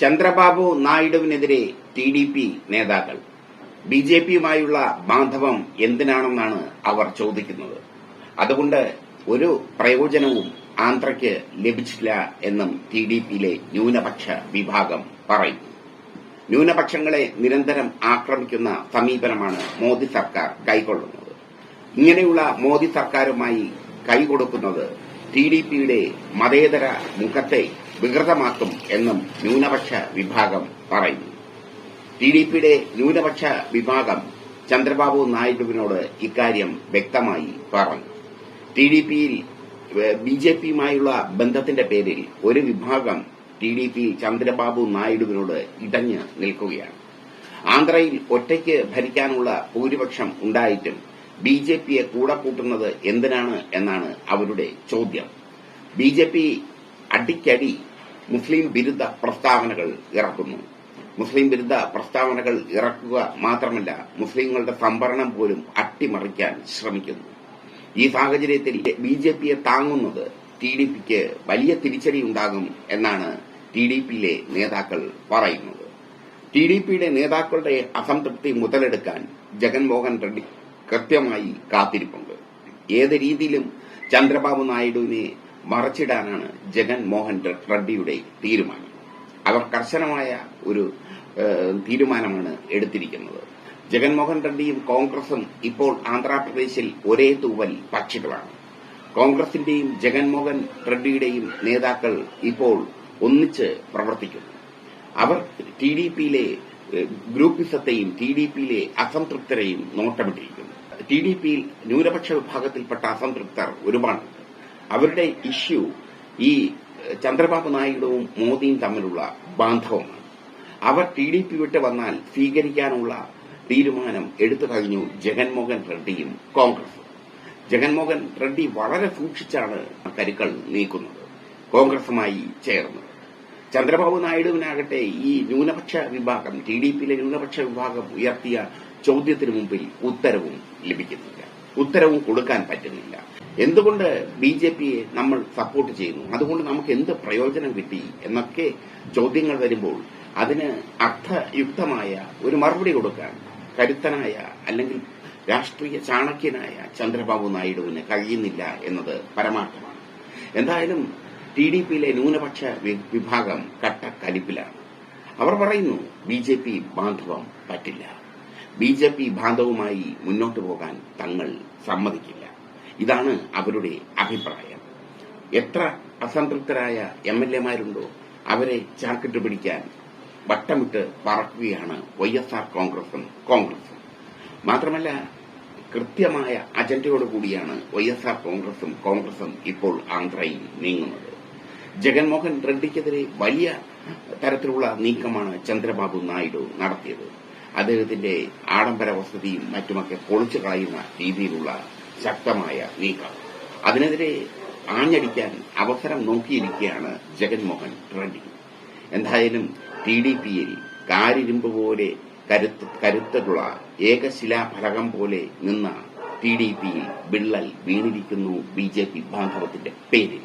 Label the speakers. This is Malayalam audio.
Speaker 1: ചന്ദ്രബാബു നായിഡുവിനെതിരെ ടി ഡി പി നേതാക്കൾ. ബി ജെ പിയുമായുള്ള ബാന്ധവം എന്തിനാണെന്നാണ് അവർ ചോദിക്കുന്നത്. അതുകൊണ്ട് ഒരു പ്രയോജനവും ആന്ധ്രയ്ക്ക് ലഭിച്ചില്ല എന്നും ടി ഡി പിയിലെ ന്യൂനപക്ഷ വിഭാഗം പറയും. ന്യൂനപക്ഷങ്ങളെ നിരന്തരം ആക്രമിക്കുന്ന സമീപനമാണ് മോദി സർക്കാർ കൈക്കൊള്ളുന്നത്. ഇങ്ങനെയുള്ള മോദി സർക്കാരുമായി കൈകൊടുക്കുന്നത് ടി ഡി പിയുടെ മതേതര മുഖത്തെ വികൃതമാക്കും എന്നും ന്യൂനപക്ഷ വിഭാഗം പറയുന്നു. ടി ഡി പിയുടെ ന്യൂനപക്ഷ വിഭാഗം ചന്ദ്രബാബു നായിഡുവിനോട് ഇക്കാര്യം വ്യക്തമായി പറഞ്ഞു. ടി ഡി പിയിൽ ബി ജെ പിയുമായുള്ള ബന്ധത്തിന്റെ പേരിൽ ഒരു വിഭാഗം ടി ഡി പി ചന്ദ്രബാബു നായിഡുവിനോട് ഇടഞ്ഞ് നിൽക്കുകയാണ്. ആന്ധ്രയിൽ ഒറ്റയ്ക്ക് ഭരിക്കാനുള്ള ഭൂരിപക്ഷം ഉണ്ടായിട്ടും ബി ജെ പിയെ കൂടെ കൂട്ടുന്നത് എന്തിനാണ് എന്നാണ് അവരുടെ ചോദ്യം. ബി ജെ പി അടിക്കടി മുസ്ലിം വിരുദ്ധ പ്രസ്താവനകൾ ഇറക്കുന്നു. മുസ്ലിം വിരുദ്ധ പ്രസ്താവനകൾ ഇറക്കുക മാത്രമല്ല മുസ്ലിങ്ങളുടെ സംവരണം പോലും അട്ടിമറിക്കാൻ ശ്രമിക്കുന്നു. ഈ സാഹചര്യത്തിൽ ബി ജെ പിയെ താങ്ങുന്നത് ടി ഡി പിക്ക് വലിയ തിരിച്ചടിയുണ്ടാകും എന്നാണ് ടി ഡി പിയിലെ നേതാക്കൾ പറയുന്നത്. ടി ഡി പിയുടെ നേതാക്കളുടെ അസംതൃപ്തി മുതലെടുക്കാൻ ജഗൻമോഹൻ റെഡ്ഡി കൃത്യമായി കാത്തിരിപ്പുണ്ട്. ഏത് രീതിയിലും ചന്ദ്രബാബു നായിഡുവിനെ മറച്ചിടാനാണ് ജഗൻമോഹൻ റെഡ്ഡിയുടെ തീരുമാനം. അവർ കർശനമായ ഒരു തീരുമാനമാണ് എടുത്തിരിക്കുന്നത്. ജഗൻമോഹൻ റെഡ്ഡിയും കോൺഗ്രസും ഇപ്പോൾ ആന്ധ്രാപ്രദേശിൽ ഒരേ തൂവൽ പക്ഷികളാണ്. കോൺഗ്രസിന്റെയും ജഗൻമോഹൻ റെഡ്ഡിയുടെയും നേതാക്കൾ ഇപ്പോൾ ഒന്നിച്ച് പ്രവർത്തിക്കുന്നു. അവർ ടി ഡി പിയിലെ ഗ്രൂപ്പിസത്തെയും ടി ഡി പിയിലെ അസംതൃപ്തരെയും നോട്ടമിട്ടിരിക്കുന്നു. ടി ഡി പിയിൽ ന്യൂനപക്ഷ വിഭാഗത്തിൽപ്പെട്ട അസംതൃപ്തർ ഒരുപാട് അവരുടെ ഇഷ്യൂ ഈ ചന്ദ്രബാബു നായിഡുവും മോദിയും തമ്മിലുള്ള ബാന്ധവമാണ്. അവർ ടി ഡി പി വിട്ട് വന്നാൽ സ്വീകരിക്കാനുള്ള തീരുമാനം എടുത്തു കഴിഞ്ഞു ജഗൻമോഹൻ റെഡ്ഡിയും കോൺഗ്രസും. ജഗൻമോഹൻ റെഡ്ഡി വളരെ സൂക്ഷിച്ചാണ് കരുക്കൾ നീക്കുന്നത്. കോൺഗ്രസുമായി ചേർന്ന് ചന്ദ്രബാബു നായിഡുവിനാകട്ടെ ഈ ന്യൂനപക്ഷ വിഭാഗം ടി ഡി പിയിലെ ന്യൂനപക്ഷ വിഭാഗം ഉയർത്തിയ ചോദ്യത്തിന് മുമ്പിൽ ഉത്തരവും ലഭിക്കുന്നില്ല. ഉത്തരവും കൊടുക്കാൻ പറ്റുന്നില്ല. എന്തുകൊണ്ട് ബി ജെ പിയെ നമ്മൾ സപ്പോർട്ട് ചെയ്യുന്നു? അതുകൊണ്ട് നമുക്ക് എന്ത് പ്രയോജനം കിട്ടി എന്നൊക്കെ ചോദ്യങ്ങൾ വരുമ്പോൾ അതിന് അർത്ഥയുക്തമായ ഒരു മറുപടി കൊടുക്കാൻ കരുത്തനായ അല്ലെങ്കിൽ രാഷ്ട്രീയ ചാണക്യനായ ചന്ദ്രബാബു നായിഡുവിന് കഴിയുന്നില്ല എന്നത് പരമാർത്ഥമാണ്. എന്തായാലും ടി ഡി പിയിലെ ന്യൂനപക്ഷ വിഭാഗം കട്ടക്കലിപ്പിലാണ് അവർ പറയുന്നു ബി ജെ പി ബാന്ധവം പറ്റില്ല. ബി ജെ പി ബാന്ധവുമായി മുന്നോട്ടു പോകാൻ തങ്ങൾ സമ്മതിക്കില്ല. ഇതാണ് അവരുടെ അഭിപ്രായം. എത്ര അസംതൃപ്തരായ എം എൽ എമാരുണ്ടോ അവരെ ചാക്കിട്ട് പിടിക്കാൻ വട്ടമിട്ട് പറക്കുകയാണ് വൈ എസ് ആർ കോൺഗ്രസും കോൺഗ്രസും. മാത്രമല്ല കൃത്യമായ അജണ്ടയോടുകൂടിയാണ് വൈ എസ് ആർ കോൺഗ്രസും കോൺഗ്രസും ഇപ്പോൾ ആന്ധ്രയിൽ നീങ്ങുന്നത്. ജഗൻമോഹൻ റെഡ്ഡിക്കെതിരെ വലിയ തരത്തിലുള്ള നീക്കമാണ് ചന്ദ്രബാബു നായിഡു നടത്തിയത്. അദ്ദേഹത്തിന്റെ ആഡംബര വസതിയും മറ്റുമൊക്കെ പൊളിച്ചു കളയുന്ന രീതിയിലുള്ള ശക്തമായ നീക്കം. അതിനെതിരെ ആഞ്ഞടിക്കാൻ അവസരം നോക്കിയിരിക്കുകയാണ് ജഗൻമോഹൻ റെഡ്ഡി. എന്തായാലും ടി ഡി പിയിൽ കാരിരുമ്പ് പോലെ കരുത്ത് കരുത്തുള്ള ഏകശിലാഫലകം പോലെ നിന്ന ടി ഡി പിയിൽ വിള്ളൽ വീണിരിക്കുന്നു ബി ജെ പി ബാന്ധവത്തിന്റെ പേരിൽ.